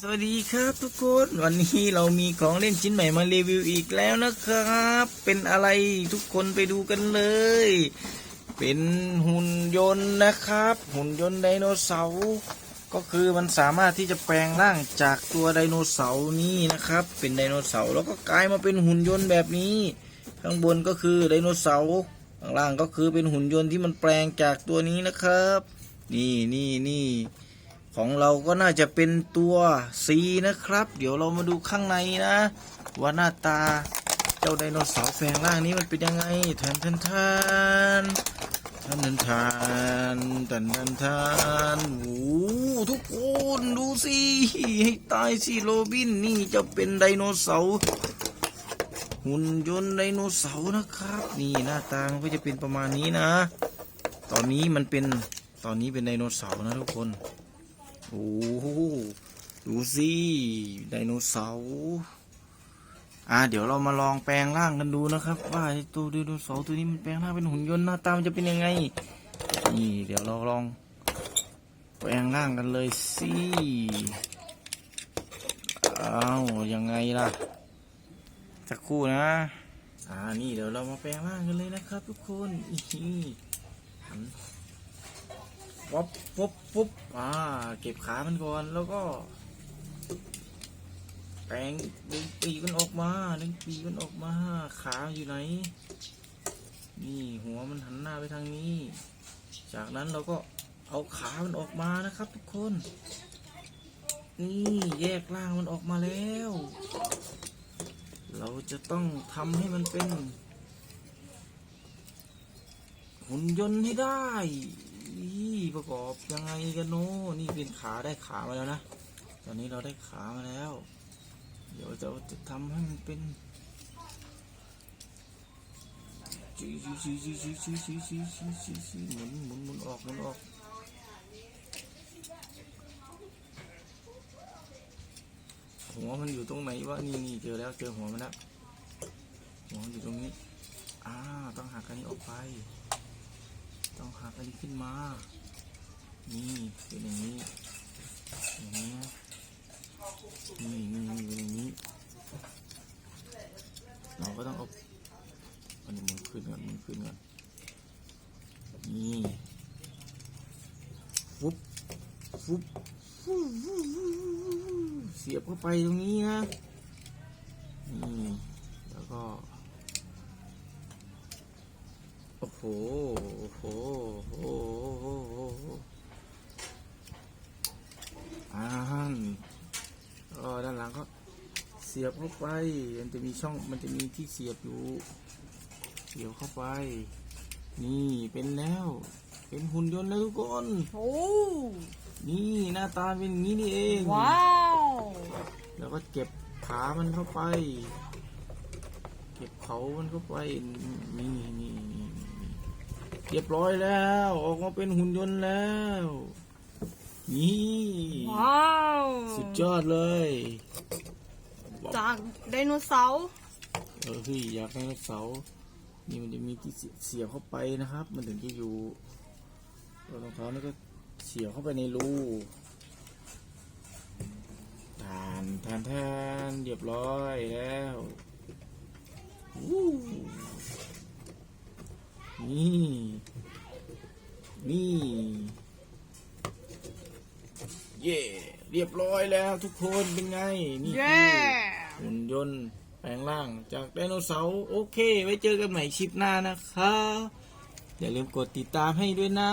สวัสดีครับทุกคนวันนี้เรามีของเล่นชิ้นใหม่มารีวิวอีกแล้วนะครับ เป็นอะไรทุกคนไปดูกันเลย เป็นหุ่นยนต์นะครับ หุ่นยนต์ไดโนเสาร์ก็คือมันสามารถที่จะแปลงร่างจากตัวไดโนเสาร์นี้นะครับ เป็นไดโนเสาร์แล้วก็กลายมาเป็นหุ่นยนต์แบบนี้ ข้างบนก็คือไดโนเสาร์ข้างล่างก็คือเป็นหุ่นยนต์ที่มันแปลงจากตัวนี้นะครับ นี่นี่นี่ ของเราก็น่าจะเป็นตัว C นะครับ เดี๋ยวเรามาดูข้างในนะ ว่าหน้าตาเจ้าไดโนเสาร์แฝงร่างนี้มันเป็นยังไงแทนแทนแทนแทนแทนแทนแทนแทนแทนโอ้ทุกคนดูสิให้ตายสิโรบินนี่จะเป็นไดโนเสาร์หุ่นยนต์ไดโนเสาร์นะครับ นี่หน้าตามันก็จะเป็นประมาณนี้นะ ตอนนี้มันเป็นตอนนี้เป็นไดโนเสาร์นะทุกคน โอ้โหดูสิไดโนเสาร์อ่าเดี๋ยวเรามาลองแปลงร่างกันดูนะครับ ว่าไอตัวไดโนเสาร์ตัวนี้มันแปลงร่างเป็นหุ่นยนต์หน้าตามันจะเป็นยังไง นี่ เดี๋ยวเราลอง แปลงร่างกันเลยสิอ้าวยังไงล่ะสักครู่นะอ่านี่เดี๋ยวเรามาแปลงร่างกันเลยนะครับ ทุกคนอีหัน ป๊บปุ๊บปุ๊บอ่า เก็บขามันก่อน แล้วก็แปลงดึงปีกมันออกมา ดึงปีกมันออกมา ขาอยู่ไหน นี่หัวมันหันหน้าไปทางนี้ จากนั้นเราก็เอาขามันออกมานะครับ ทุกคน นี่แยกร่างมันออกมาแล้ว เราจะต้องทำให้มันเป็นหุ่นยนต์ให้ได้ี่ประกอบยังไงกันโน้นี่เป็นขาได้ขามาแล้วนะ ตอนนี้เราได้ขามาแล้ว เดี๋ยวจะจะทำให้มันเป็นจีจีจีจีจีจีจีจีจีจีจีหมุนหมุนหมุนออกหมุนออกหัวมันอยู่ตรงไหนวะนี่นี่เจอแล้วเจอหัวมันแล้วหัวมันอยู่ตรงนี้ อ่าต้องหักอันนี้ออกไป ต้ องหักอันนี้ขึ้นมา นี่เป็นอย่างนี้อย่างนี้นี่นี่นี่เป็นอย่างนี้ เราก็ต้องเอาอันนี้มุนขึ้นก่อนมุนขึ้นก่อนนี่ฟุบฟุบฟูฟูฟูเสียบเข้าไปตรงนี้นะนี่แล้วก็ โอ้โหโอ้โห โอ้โห โอ้โหอ่านก็ด้านหลังก็เสียบเข้าไป มันจะมีช่อง มันจะมีที่เสียบอยู่ เสียบเข้าไป นี่เป็นแล้ว เป็นหุ่นยนต์แล้วทุกคน โอ้นี่หน้าตาเป็นอย่างนี้นี่เอง ว้าว แล้วก็เก็บขามันเข้าไป เก็บเขามันเข้าไป นี่นี่นี่นี่ เรียบร้อยแล้ว ออกมาเป็นหุ่นยนต์แล้ว นี่ว้าว สุดยอดเลยจากไดโนเสาร์เออพี่อยากให้เสาร์นี่มันจะมีที่เสียเสียบเข้าไปนะครับ มันถึงจะอยู่ตัวรองเท้านี่ก็เสียบเข้าไปในรูทานทานทานเรียบร้อยแล้ววู้นี่ นี่ เย่เรียบร้อยแล้วทุกคนเป็นไง นี่คืเย้อหุ่นยนต์แปลงร่างจากไดโนเสาร์โอเค ไว้เจอกันใหม่คลิปหน้านะครับอย่าลืมกดติดตามให้ด้วยนะ